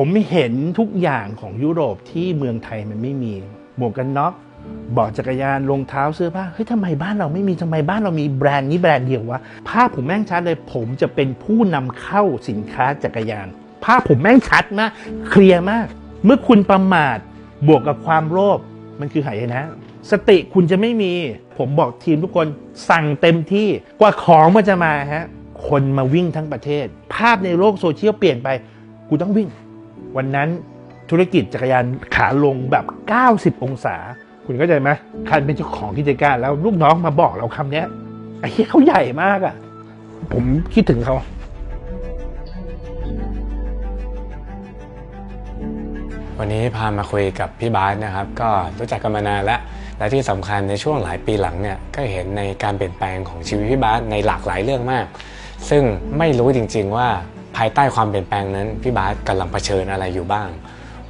ผมเห็นทุกอย่างของยุโรปที่เมืองไทยมันไม่มี หมวกกันน็อกบาะจักรยานรองเท้าเสื้อผ้าเฮ้ยทำไมบ้านเราไม่มีทำไมบ้านเรามีแบรนด์นี้แบรนด์เดียววะภาพผมแม่งชัดเลย ผมจะเป็นผู้นำเข้าสินค้าจักรยาน ภาพผมแม่งชัดมากเคลียร์มาก เมื่อคุณประมาทบวกกับความโลภมันคือหายนะ สติคุณจะไม่มี ผมบอกทีมทุกคนสั่งเต็มที่กว่าของมันจะมาฮะคนมาวิ่งทั้งประเทศ ภาพในโลกโซเชียลเปลี่ยนไป กูต้องวิ่ง วันนั้นธุรกิจจักรยานขาลงแบบ 90 องศา คุณเข้าใจไหมใครเป็นเจ้าของกิจการแล้วลูกน้องมาบอกเราคำนี้ไอ้เหี้ยเขาใหญ่มากอะ่ะ ผมคิดถึงเขาวันนี้พามาคุยกับพี่บาสนะครับ ก็รู้จักกันมานานแล้วและที่สำคัญในช่วงหลายปีหลังเนี่ยก็เห็นในการเปลี่ยนแปลงของชีวิตพี่บาสในหลากหลายเรื่องมาก ซึ่งไม่รู้จริง ๆ ว่า ภายใต้ความเปลี่ยนแปลงนั้นพี่บาสกำลังเผชิญอะไรอยู่บ้าง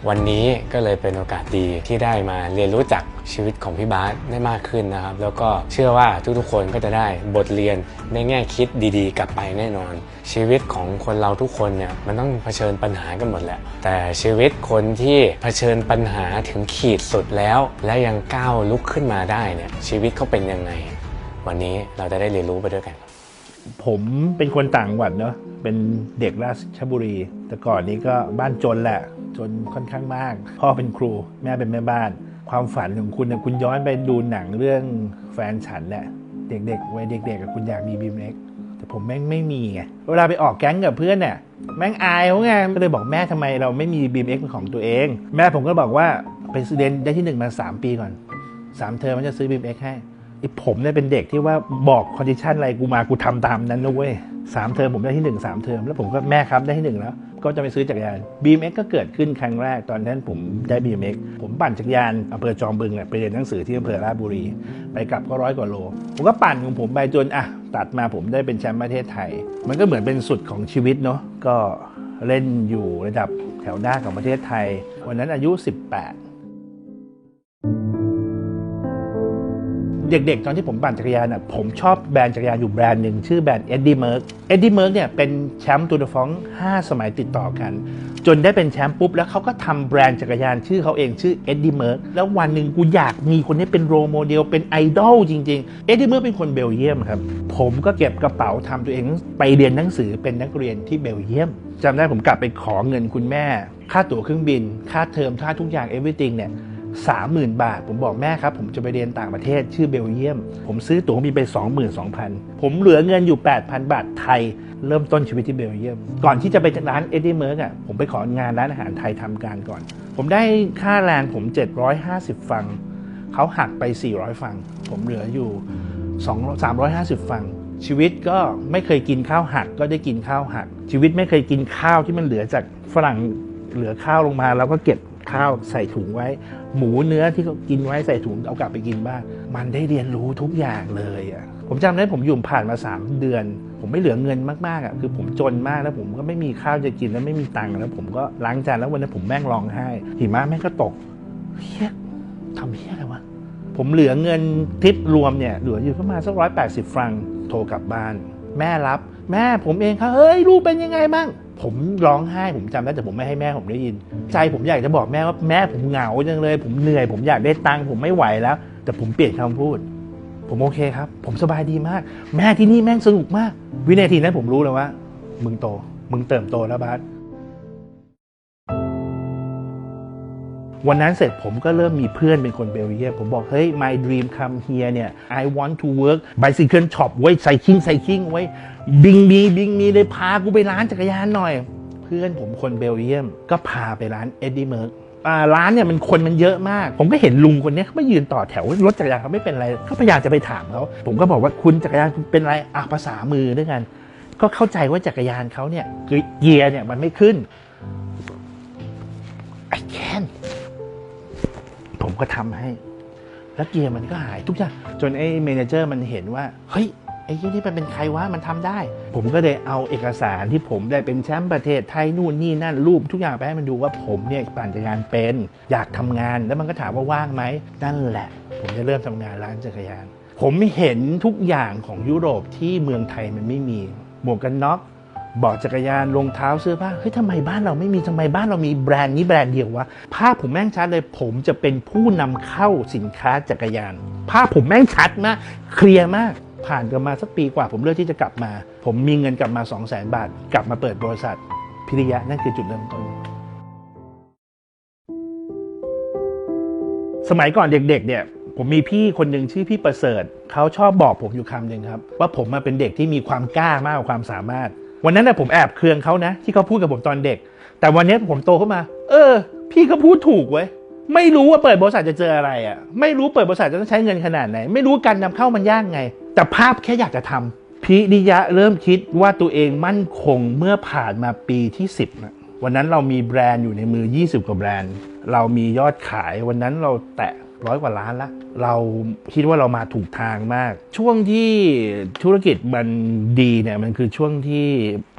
วันนี้ก็เลยเป็นโอกาสดีที่ได้มาเรียนรู้จักชีวิตของพี่บาสได้มากขึ้นนะครับ แล้วก็เชื่อว่าทุกๆคนก็จะได้บทเรียนในแง่คิดดีๆ กลับไปแน่นอน ชีวิตของคนเราทุกคนเนี่ยมันต้องเผชิญปัญหากันหมดแหละแต่ชีวิตคนที่เผชิญปัญหาถึงขีดสุดแล้ว และยังก้าวลุกขึ้นมาได้เนี่ยชีวิตเขาเป็นยังไง วันนี้เราจะได้เรียนรู้ไปด้วยกัน ผมเป็นคนต่างหวัดเนาะเป็นเด็กราชบุรี แต่ก่อนนี้ก็บ้านจนแหละ จนค่อนข้างมาก พ่อเป็นครูแม่เป็นแม่บ้าน ความฝันของคุณเนี่ยคุณย้อนไปดูหนังเรื่องแฟนฉันแหละเด็กๆวัยเด็กๆกับคุณอยากมีบีมเล็กแต่ผมแม่งไม่มีไงเวลาไปออกแก๊งกับเพื่อนเนี่ยแม่งอายเขาไงก็เลยบอกแม่ทำไมเราไม่มีบีมเอ็กเป็นของตัวเอง แม่ผมก็บอกว่าไปเรียนได้ที่หนึ่งมาสามปีก่อนสามเทอมมันจะซื้อบีมเอ็กให้ ผมเนี่ยเป็นเด็กที่ว่าบอกคอนดิชันอะไรกูมากูทำตามนั้นนะเว้ยสามเทอมผมได้ที่หนึ่งสามเทอมแล้วผมก็แม่ครับได้ที่หนึ่งแล้ว ก็จะไปซื้อจักรยาน BMX ก็เกิดขึ้นครั้งแรกตอนนั้นผมได้ BMX ผมปั่นจักรยานอำเภอจอมบึงเนี่ยไปเรียนหนังสือที่อำเภอราชบุรี ไปกลับก็ร้อยกว่าโล ผมก็ปั่นของผมไปจนอะตัดมาผมได้เป็นแชมป์ประเทศไทย มันก็เหมือนเป็นสุดของชีวิตเนาะก็เล่นอยู่ระดับแถวหน้าของประเทศไทย วันนั้นอายุ 18 เด็กๆ ตอนที่ผมปั่นจักรยานอะผมชอบแบรนด์จักรยานอยู่แบรนด์หนึ่งชื่อแบรนด์เอ็ดดี้เมิร์กเอ็ดดี้เมิร์กเนี่ยเป็นแชมป์ตูร์ฟอง5 สมัยติดต่อกัน จนได้เป็นแชมป์ปุ๊บ แล้วเขาก็ทำแบรนด์จักรยานชื่อเขาเองชื่อเอ็ดดี้เมิร์กแล้ววันหนึ่งกูอยากมีคนนี้เป็นโรโมเดลเป็นไอดอลจริงๆเอ็ดดี้เมิร์กเป็นคนเบลเยียมครับผมก็เก็บกระเป๋าทำตัวเองไปเรียนหนังสือเป็นนักเรียนที่เบลเยียมจำได้ผมกลับไปขอเงินคุณแม่ ค่าตั๋วเครื่องบิน ค่าเทอมค่าทุกอย่าง everything เนี่ย สามหมื่นบาท ผมบอกแม่ครับ ผมจะไปเรียนต่างประเทศชื่อเบลเยียม ผมซื้อตั๋วเครื่องบินไป 22,000 ผมเหลือเงินอยู่ 8,000 บาทไทย เริ่มต้นชีวิตที่เบลเยียม ก่อนที่จะไปร้านเอ็ดดี้เมิร์กอะผมไปของานร้านอาหารไทยทำการก่อน ผมได้ค่าแรงผม 750 ฟังเขาหักไป 400 ฟัง ผมเหลืออยู่2 350 ฟัง ชีวิตก็ไม่เคยกินข้าวหักก็ได้กินข้าวหัก ชีวิตไม่เคยกินข้าวที่มันเหลือจากฝรั่งเหลือข้าวลงมาแล้วก็เก็บ ข้าวใส่ถุงไว้ หมูเนื้อที่เขากินไว้ใส่ถุงเอากลับไปกินบ้างมันได้เรียนรู้ทุกอย่างเลยอะผมจำได้ผมอยู่ผ่านมา 3 เดือน ผมไม่เหลือเงินมากๆอะคือผมจนมากแล้วผมก็ไม่มีข้าวจะกินแล้วไม่มีตังค์แล้ว ผมก็ล้างจานแล้ววันนั้นผมแม่งร้องไห้หิมะแม่งก็ตกเฮียทำเฮียอะไรวะผมเหลือเงินทริปรวมเนี่ยเหลืออยู่ประมาณสักร้อยแปดสิบฟรังโทรกลับบ้าน แม่รับ แม่ผมเองครับเฮ้ยลูกเป็นยังไงบ้าง ผมร้องไห้ผมจำได้แต่ผมไม่ให้แม่ผมได้ยิน ใจผมอยากจะบอกแม่ว่าแม่ผมเหงาจังเลย ผมเหนื่อย ผมอยากได้ตังค์ผมไม่ไหวแล้ว แต่ผมเปลี่ยนคำพูด ผมโอเคครับ ผมสบายดีมาก แม่ที่นี่แม่งสนุกมาก วินาทีนั้นผมรู้เลยว่า มึงโต มึงเติมโตแล้วบาส วันนั้นเสร็จผมก็เริ่มมีเพื่อนเป็นคนเบลเยียมผมบอก เฮ้ย my dream come here เนี่ย I want to work bicycle shop ไว้ cycling cycling ไว้บิงมีบิงมีเลยพากูไปร้านจักรยานหน่อย เพื่อนผมคนเบลเยียมก็พาไปร้านเอ็ดดี้เมิร์กร้านเนี่ยมันคนมันเยอะมาก ผมก็เห็นลุงคนนี้เขาไม่ยืนต่อแถวรถจักรยานเขาไม่เป็นไรก็พยายามจะไปถามเขาผมก็บอกว่าคุณจักรยานคุณเป็นไรอะภาษามือด้วยกัน ก็เข้าใจว่าจักรยานเขาเนี่ยเกียร์เนี่ยมันไม่ขึ้น ก็ทำให้ แล้วเกียร์มันก็หายทุกอย่างจนไอ้เมนเจอร์มันเห็นว่า เฮ้ยไอ้ยี่นี่มันเป็นใครวะมันทำได้ ผมก็เลยเอาเอกสารที่ผมได้เป็นแชมป์ประเทศไทยนู่นนี่นั่นรูปทุกอย่างไปให้มันดูว่าผมเนี่ยปั่นจักรยานเป็น อยากทำงาน แล้วมันก็ถามว่าว่างไหมนั่นแหละ ผมจะเริ่มทำงานร้านจักรยาน ผมเห็นทุกอย่างของยุโรปที่เมืองไทยมันไม่มี หมวกกันน็อก บาะจักรยานรองเท้าเสื้อผ้าเฮ้ยทำไมบ้านเราไม่มีทำไมบ้านเรามีแบรนด์นี้แบรนด์เดียววะภาพผมแม่งชัดเลยผมจะเป็นผู้นำเข้าสินค้าจักรยาน ภาพผมแม่งชัดมากเคลียร์มากผ่านกันมาสักปีกว่า ผมเลือกที่จะกลับมา ผมมีเงินกลับมา 2 0 0 0 0 0 บาท กลับมาเปิดบริษัท พิริยะนั่นคือจุดเริ่มต้น สมัยก่อนเด็กๆเนี่ยผมมีพี่คนหนึ่งชื่อพี่ประเสริฐ เขาชอบบอกผมอยู่คำหนึ่งครับ ว่าผมมาเป็นเด็กที่มีความกล้ามากกว่าความสามารถ วันนั้นนะผมแอบเคืองเขานะ ที่เขาพูดกับผมตอนเด็ก แต่วันนี้ผมโตขึ้นมา เออ พี่ก็พูดถูกเว้ยไม่รู้ว่าเปิดบริษัทจะเจออะไรอะ ไม่รู้เปิดบริษัทจะต้องใช้เงินขนาดไหน ไม่รู้การนำเข้ามันยากไง แต่ภาพแค่อยากจะทำพิริยะเริ่มคิดว่าตัวเองมั่นคงเมื่อผ่านมาปีที่ 10นะวันนั้นเรามีแบรนด์อยู่ในมือ 20 กว่าแบรนด์ เรามียอดขายวันนั้นเราแตะ ร้อยกว่าล้านละ เราคิดว่าเรามาถูกทางมาก ช่วงที่ธุรกิจมันดีเนี่ยมันคือช่วงที่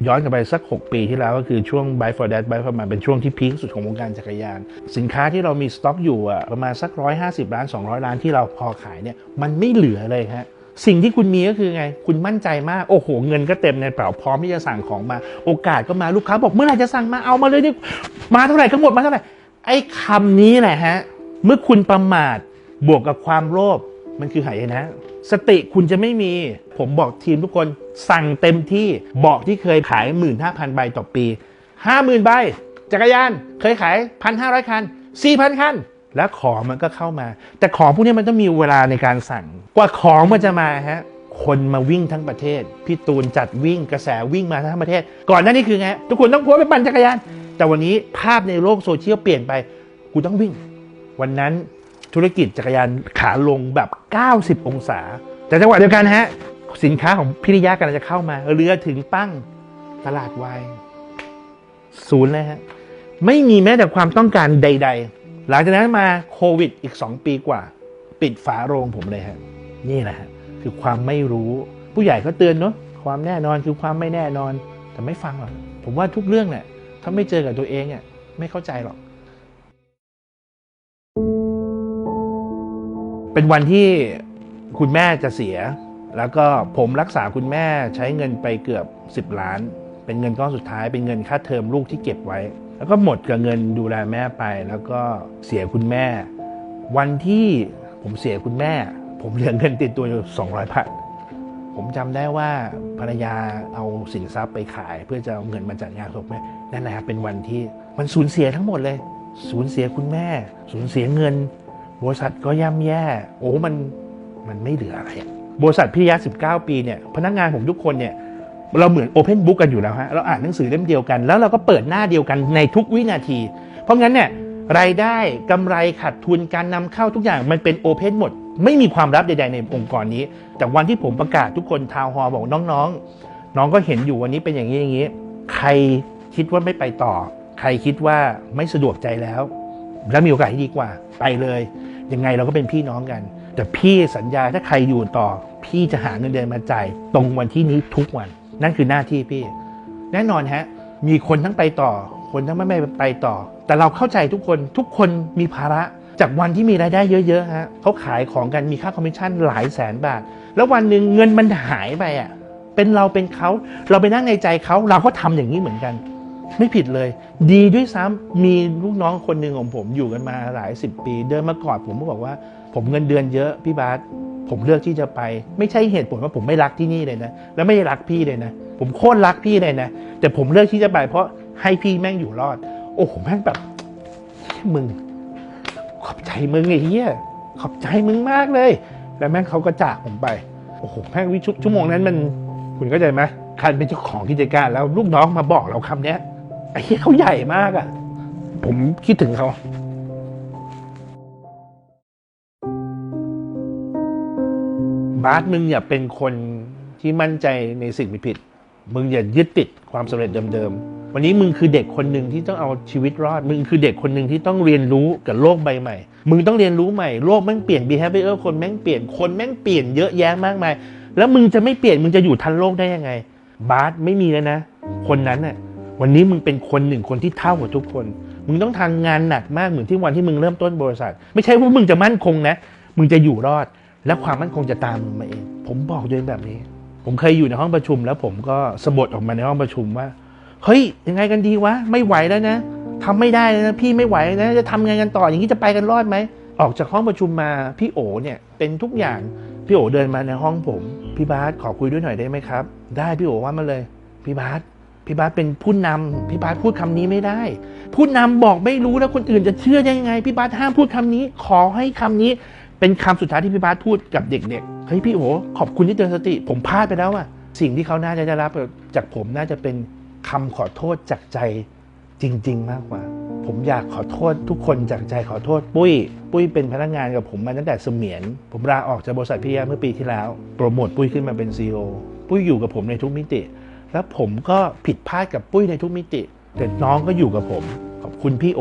ย้อนกลับไปสัก 6 ปีที่แล้วก็คือช่วง Buy for That Buy for Man เป็นช่วงที่พีคสุดของวงการจักรยาน สินค้าที่เรามีสต็อกอยู่อะประมาณสัก 150 ล้าน 200 ล้านที่เราพอขายเนี่ยมันไม่เหลือเลยฮะสิ่งที่คุณมีก็คือไง คุณมั่นใจมาก โอ้โห เงินก็เต็มในกระเป๋าพร้อมที่จะสั่งของมา โอกาสก็มาลูกค้าบอกเมื่อไหร่จะสั่งมาเอามาเลยนี่มาเท่าไหร่ก็หมดมาเท่าไหร่ไอ้คำนี้แหละฮะ เมื่อคุณประมาทบวกกับความโลภมันคือหายนะ สติคุณจะไม่มี ผมบอกทีมทุกคนสั่งเต็มที่บอกที่เคยขาย 15,000 ใบต่อปี 50,000 ใบ จักรยานเคยขาย 1,500 คัน 4,000 คัน แล้วของมันก็เข้ามา แต่ของพวกนี้มันต้องมีเวลาในการสั่ง กว่าของมันจะมาฮะคนมาวิ่งทั้งประเทศ พี่ตูนจัดวิ่งกระแสวิ่งมาทั้งประเทศ ก่อนหน้านี้คือไงทุกคนต้องโพสต์ไปปั่นจักรยาน แต่วันนี้ภาพในโลกโซเชียลเปลี่ยนไป กูต้องวิ่ง วันนั้นธุรกิจจักรยานขาลงแบบ 90 องศา แต่จังหวะเดียวกันฮะ สินค้าของพิริยะกำลังจะเข้ามา เรือถึงปั้งตลาดวายศูนย์เลยฮะ ไม่มีแม้แต่ความต้องการใด ๆ หลังจากนั้นมาโควิดอีก 2 ปีกว่า ปิดฝาโรงผมเลยฮะ นี่แหละฮะ คือความไม่รู้ ผู้ใหญ่เขาเตือนเนาะความแน่นอนคือความไม่แน่นอนแต่ไม่ฟังหรอกผมว่าทุกเรื่องเนี่ยถ้าไม่เจอกับตัวเองเนี่ยไม่เข้าใจหรอก เป็นวันที่คุณแม่จะเสีย แล้วก็ผมรักษาคุณแม่ใช้เงินไปเกือบ 10 ล้าน เป็นเงินก้อนสุดท้าย เป็นเงินค่าเทอมลูกที่เก็บไว้ แล้วก็หมดกับเงินดูแลแม่ไป แล้วก็เสียคุณแม่ วันที่ผมเสียคุณแม่ ผมเหลือเงินติดตัวอยู่200บาทผมจำได้ว่าภรรยาเอาสินทรัพย์ไปขาย เพื่อจะเอาเงินมาจัดงานศพแม่นั่นแหละครับเป็นวันที่มันสูญเสียทั้งหมดเลย สูญเสียคุณแม่ สูญเสียเงิน บริษัทก็ย่ำแย่ โอ้มันมันไม่เหลืออะไรบริษัทพิยะ19 ปีเนี่ยพนักงานผมทุกคนเนี่ยเราเหมือนโอเพนบุ๊กกันอยู่แล้วฮะเราอ่านหนังสือเล่มเดียวกัน แล้วเราก็เปิดหน้าเดียวกันในทุกวินาที เพราะงั้นเนี่ยรายได้กำไรขาดทุนการนำเข้าทุกอย่างมันเป็นโอเพนหมด ไม่มีความลับใดๆในองค์กรนี้ แต่วันที่ผมประกาศทุกคนทาวฮอบอกน้องๆน้องก็เห็นอยู่วันนี้เป็นอย่างนี้อย่างนี้ ใครคิดว่าไม่ไปต่อ ใครคิดว่าไม่สะดวกใจแล้ว แล้วมีโอกาสที่ดีกว่าไปเลย ยังไงเราก็เป็นพี่น้องกัน แต่พี่สัญญาถ้าใครอยู่ต่อ พี่จะหาเงินเดือนมาจ่ายตรงวันที่นี้ทุกวัน นั่นคือหน้าที่พี่ แน่นอนฮะ มีคนทั้งไปต่อ คนทั้งไม่ไม่ไปต่อ แต่เราเข้าใจทุกคนทุกคนมีภาระจากวันที่มีรายได้เยอะๆฮะเขาขายของกันมีค่าคอมมิชชั่นหลายแสนบาท แล้ววันหนึ่งเงินมันหายไปอะเป็นเราเป็นเขาเราไปนั่งในใจเขาเราก็ทำอย่างนี้เหมือนกัน ไม่ผิดเลย ดีด้วยซ้ำมีลูกน้องคนหนึ่งของผมอยู่กันมาหลายสิบปี เดินมากอดผมก็บอกว่า ผมเงินเดือนเยอะพี่บาสผมเลือกที่จะไป ไม่ใช่เหตุผลว่าผมไม่รักที่นี่เลยนะ แล้วไม่ได้รักพี่เลยนะ ผมโคตรรักพี่เลยนะ แต่ผมเลือกที่จะไป เพราะให้พี่แม่งอยู่รอด โอ้โหแม่งแบบมึง ขอบใจมึงไอ้เหี้ยขอบใจมึงมากเลย แล้วแม่งเขาก็จากผมไปโอ้โหแม่งวิชุชั่วโมงนั้นมัน คุณเข้าใจไหมใครเป็นเจ้าของกิจการแล้วลูกน้องมาบอกเราคำเนี้ย ไอ้เหี้ยเขาใหญ่มากอะ่ะ ผมคิดถึงเขาบาสมึงอย่าเป็นคนที่มั่นใจในสิ่งผิด มึงอย่ายึดติดความสำเร็จเดิมๆ วันนี้มึงคือเด็กคนหนึ่งที่ต้องเอาชีวิตรอด มึงคือเด็กคนหนึ่งที่ต้องเรียนรู้กับโลกใบใหม่ มึงต้องเรียนรู้ใหม่ โลกแม่งเปลี่ยน behavior คนแม่งเปลี่ยน คนแม่งเปลี่ยนเยอะแยะมากมาย แล้วมึงจะไม่เปลี่ยน มึงจะอยู่ทันโลกได้ยังไง บาสไม่มีแล้วนะ คนนั้นน่ะ วันนี้มึงเป็นคนหนึ่งคนที่เท่ากับทุกคน มึงต้องทำงานหนักมากเหมือนที่วันที่มึงเริ่มต้นบริษัท ไม่ใช่ว่ามึงจะมั่นคงนะ มึงจะอยู่รอด และความมั่นคงจะตามมึงมาเอง ผมบอกด้วยแบบนี้ ผมเคยอยู่ในห้องประชุมแล้วผมก็สะบดออกมาในห้องประชุมว่า เฮ้ยยังไงกันดีวะ ไม่ไหวแล้วนะทำไม่ได้แล้วนะพี่ไม่ไหวนะ จะทำไงกันต่อ อย่างนี้จะไปกันรอดไหม ออกจากห้องประชุมมาพี่โอเนี่ยเป็นทุกอย่าง พี่โอเดินมาในห้องผม พี่บาสขอคุยด้วยหน่อยได้ไหมครับ ได้พี่โอว่ามาเลย พี่บาส พี่บาสเป็นผู้นำพี่บาสพูดคำนี้ไม่ได้ ผู้นำบอกไม่รู้แล้วคนอื่นจะเชื่อได้ยังไงพี่บาสห้ามพูดคำนี้ ขอให้คำนี้ เป็นคำสุดท้ายที่พี่บาสพูดกับเด็กๆเฮ้ยพี่โอขอบคุณที่เตือนสติ ผมพลาดไปแล้วอะสิ่งที่เขาน่าจะได้รับจากผมน่าจะเป็นคำขอโทษจากใจจริง ๆ มากกว่า ผมอยากขอโทษทุกคนจากใจขอโทษ ปุ้ย ปุ้ยเป็นพนักงานกับผมมาตั้งแต่เสมียน ผมลาออกจากบริษัทพี่ยาเมื่อปีที่แล้ว โปรโมทปุ้ยขึ้นมาเป็นซีอปุ้ยอยู่กับผมในทุกมิติ แล้วผมก็ผิดพลาดกับปุ้ยในทุกมิติ แต่น้องก็อยู่กับผม ขอบคุณพี่โอ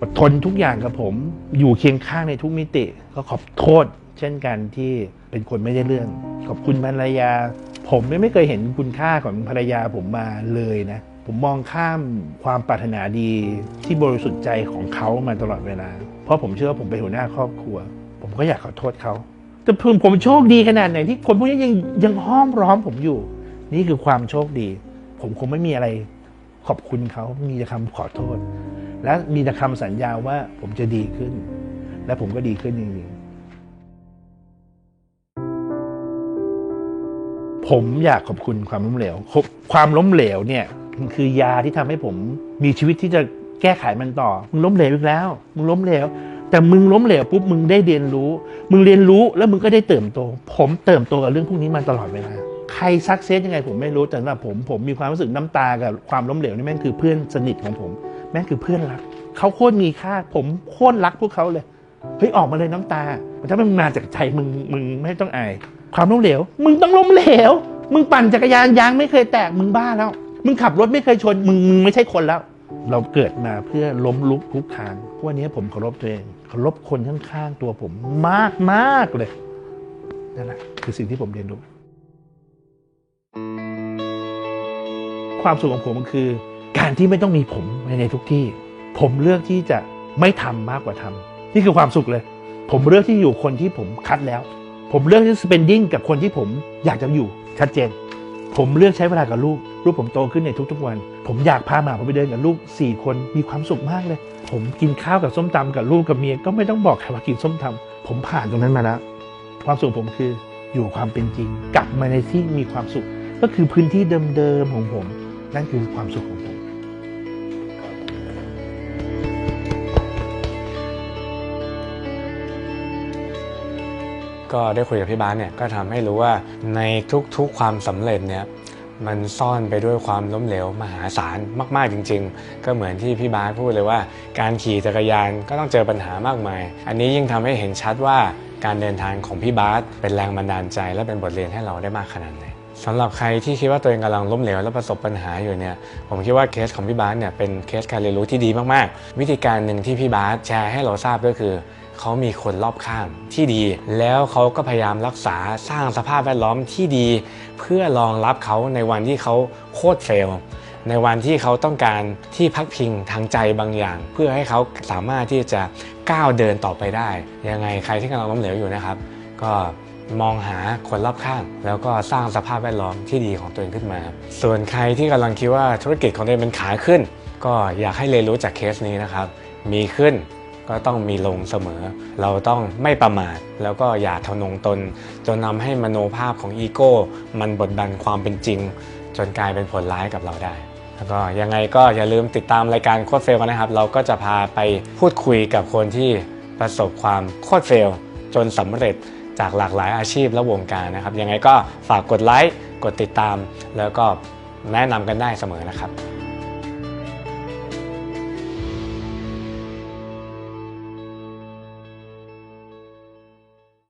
อดทนทุกอย่างกับผม อยู่เคียงข้างในทุกมิติ ก็ขอบโทษ เช่นกันที่เป็นคนไม่ได้เรื่อง ขอบคุณภรรยา ผมไม่เคยเห็นคุณค่าของภรรยาผมมาเลยนะ ผมมองข้ามความปรารถนาดีที่บริสุทธิ์ใจของเขามาตลอดเวลา เพราะผมเชื่อว่าผมเป็นหัวหน้าครอบครัว ผมก็อยากขอโทษเขาแต่ผมผมโชคดีขนาดไหนที่คนพวกนี้ยังยังห้อมร้อมผมอยู่ นี่คือความโชคดี ผมคงไม่มีอะไรขอบคุณเขา มีแต่คำขอโทษ และมีแต่คำสัญญาว่าผมจะดีขึ้น และผมก็ดีขึ้นจริงๆ ผมอยากขอบคุณความล้มเหลว ความล้มเหลวเนี่ยมันคือยาที่ทำให้ผมมีชีวิตที่จะแก้ไขมันต่อ มึงล้มเหลวอีกแล้ว มึงล้มเหลว แต่มึงล้มเหลวปุ๊บมึงได้เรียนรู้ มึงเรียนรู้แล้วมึงก็ได้เติมโต ผมเติมโตกับเรื่องพวกนี้มาตลอดเวลา ใครซักเซสยังไงผมไม่รู้แต่สำหรับผมผมมีความรู้สึกน้ำตากับความล้มเหลวนี่แม่งคือเพื่อนสนิทของผม แม่งคือเพื่อนรักเขาโคตรมีค่า ผมโคตรรักพวกเขาเลยเฮ้ยออกมาเลยน้ำตาถ้ามันมาจากใจมึงมึงไม่ต้องอายความล้มเหลว มึงต้องล้มเหลว มึงปั่นจักรยานยางไม่เคยแตกมึงบ้าแล้ว มึงขับรถไม่เคยชนมึงมึงไม่ใช่คนแล้ว เราเกิดมาเพื่อล้มลุกคลุกคานวันนี้ผมเคารพตัวเองเคารพคนข้างๆตัวผมมากมากเลยนั่นแหละคือสิ่งที่ผมเรียนรู้ ความสุขของผมมันคือ การที่ไม่ต้องมีผมในทุกที่ ผมเลือกที่จะไม่ทำมากกว่าทำนี่คือความสุขเลย ผมเลือกที่อยู่คนที่ผมคัดแล้ว ผมเลือกที่ spending กับคนที่ผมอยากจะอยู่ชัดเจน ผมเลือกใช้เวลากับลูกลูกผมโตขึ้นในทุกๆวัน ผมอยากพาหมาผมไปเดินกับลูก 4 คนมีความสุขมากเลย ผมกินข้าวกับส้มตำกับลูกกับเมียก็ไม่ต้องบอกใครว่ากินส้มตำผมผ่านตรงนั้นมาแล้ว ความสุขผมคืออยู่ความเป็นจริง กลับมาในที่มีความสุข ก็คือพื้นที่เดิมๆของผม นั่นคือความสุขของผมก็ได้คุยกับพี่บ้านเนี่ยก็ทำให้รู้ว่าในทุกๆความสำเร็จเนี่ยมันซ่อนไปด้วยความล้มเหลวมหาศาลมาก ๆจริง ๆ ก็เหมือนที่พี่บ้านพูดเลยว่า การขี่จักรยานก็ต้องเจอปัญหามากมาย อันนี้ยิ่งทำให้เห็นชัดว่าการเดินทางของพี่บาสเป็นแรงบันดาลใจและเป็นบทเรียนให้เราได้มากขนาดไหน สำหรับใครที่คิดว่าตัวเองกำลังล้มเหลวและประสบปัญหาอยู่เนี่ยผมคิดว่าเคสของพี่บาสเนี่ยเป็นเคสการเรียนรู้ที่ดีมากๆ วิธีการหนึ่งที่พี่บาสแชร์ให้เราทราบก็คือเขามีคนรอบข้างที่ดี แล้วเขาก็พยายามรักษาสร้างสภาพแวดล้อมที่ดี เพื่อรองรับเขาในวันที่เขาโคตรเฟลในวันที่เขาต้องการที่พักพิงทางใจบางอย่าง เพื่อให้เขาสามารถที่จะก้าวเดินต่อไปได้ ยังไงใครที่กำลังล้มเหลวอยู่นะครับ ก็ มองหาคนรอบข้าง แล้วก็สร้างสภาพแวดล้อมที่ดีของตัวเองขึ้นมา ส่วนใครที่กำลังคิดว่าธุรกิจของตัวเองเป็นขาขึ้น ก็อยากให้เรียนรู้จากเคสนี้นะครับ มีขึ้นก็ต้องมีลงเสมอ เราต้องไม่ประมาท แล้วก็อย่าทะนงตน จนนำให้มโนภาพของอีโก้ มันบดบันความเป็นจริง จนกลายเป็นผลร้ายกับเราได้แล้วก็ยังไงก็อย่าลืมติดตามรายการโคตรเฟลนนะครับ เราก็จะพาไปพูดคุยกับคนที่ประสบความโคตรเฟล จนสำเร็จ จากหลากหลายอาชีพและวงการนะครับ ยังไงก็ฝากกดไลค์ กดติดตาม แล้วก็แนะนำกันได้เสมอนะครับ